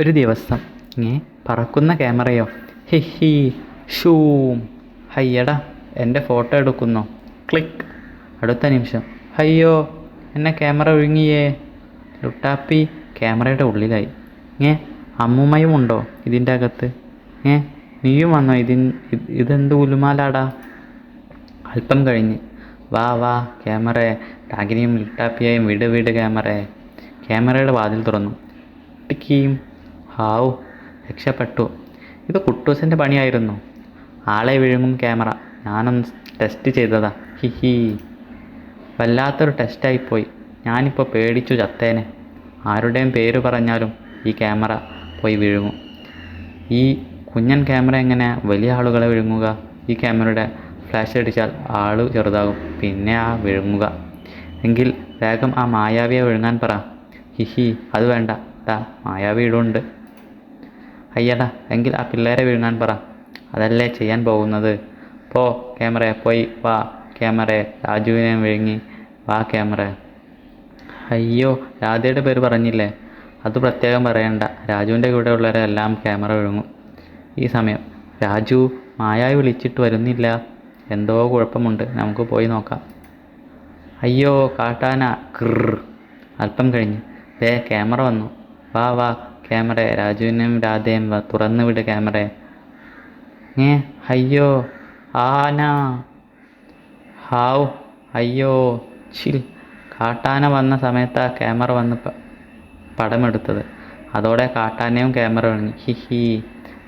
ഒരു ദിവസം ഏ പറക്കുന്ന ക്യാമറയോ ഹി ഹി ഷൂം ഹയ്യടാ എന്റെ ഫോട്ടോ എടുക്കുന്നു. ക്ലിക്ക്. അടുത്ത നിമിഷം അയ്യോ എന്നെ ക്യാമറ ഒഴുങ്ങിയേ. ലുട്ടാപ്പി ക്യാമറയുടെ ഉള്ളിലായി. ഏ അമ്മുമ്മയും ഉണ്ടോ ഇതിന്റെ അകത്ത്? ഏ നീയും വന്നോ ഇതിൻ ഇത് ഇതെന്ത് ഉലുമാലാടാ? അല്പം കഴിഞ്ഞ് വാ വാ ക്യാമറ ടാഗിനിയും ലുട്ടാപ്പിയായും വിട് വിട് ക്യാമറ. ക്യാമറയുടെ വാതിൽ തുറന്നു. ടിക്കീം ഹാവു രക്ഷപ്പെട്ടു. ഇത് കുട്ടൂസിന്റെ പണിയായിരുന്നു. ആളെ വിഴുങ്ങും ക്യാമറ. ഞാനൊന്ന് ടെസ്റ്റ് ചെയ്തതാ. ഹി ഹി. വല്ലാത്തൊരു ടെസ്റ്റായിപ്പോയി ഞാനിപ്പോൾ പേടിച്ചു ചത്തേനെ. ആരുടെയും പേര് പറഞ്ഞാലും ഈ ക്യാമറ പോയി വിഴുങ്ങും. ഈ കുഞ്ഞൻ ക്യാമറ എങ്ങനെ വലിയ ആളുകളെ വിഴുങ്ങുക? ഈ ക്യാമറയുടെ ഫ്ലാഷ് അടിച്ചാൽ ആൾ ചെറുതാകും. പിന്നെ ആ വിഴുങ്ങുക. എങ്കിൽ വേഗം ആ മായാവിയെ വിഴുങ്ങാൻ പറ. ഹിഹി അത് വേണ്ട. ദാ മായാവി ഇടുണ്ട് അയ്യടാ എങ്കിൽ ആ പിള്ളേരെ വിഴുങ്ങാൻ പറ. അതല്ലേ ചെയ്യാൻ പോകുന്നത്. പോ ക്യാമറ പോയി വാ ക്യാമറ രാജുവിനെ വിഴുങ്ങി വാ ക്യാമറ അയ്യോ രാധയുടെ പേര് പറഞ്ഞില്ലേ? അത് പ്രത്യേകം പറയണ്ട. രാജുവിന്റെ കൂടെ ഉള്ളവരെല്ലാം ക്യാമറ വിഴുങ്ങും. ഈ സമയം രാജു മായായി വിളിച്ചിട്ട് വരുന്നില്ല. എന്തോ കുഴപ്പമുണ്ട്. നമുക്ക് പോയി നോക്കാം. അയ്യോ കാട്ടാന. കൃ അല്പം കഴിഞ്ഞ്. ദേ ക്യാമറ വന്നു. വാ വാ. ക്യാമറ രാജുവിനും രാധയും തുറന്നു വിട് ക്യാമറ. ഏ അയ്യോ ആന. ഹാവ് അയ്യോ ചിൽ. കാട്ടാന വന്ന സമയത്താ ക്യാമറ വന്ന് പടമെടുത്തത്. അതോടെ കാട്ടാനയും ക്യാമറ വാങ്ങി ഹി ഹി.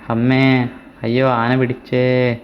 അമ്മേ അയ്യോ ആന പിടിച്ചേ.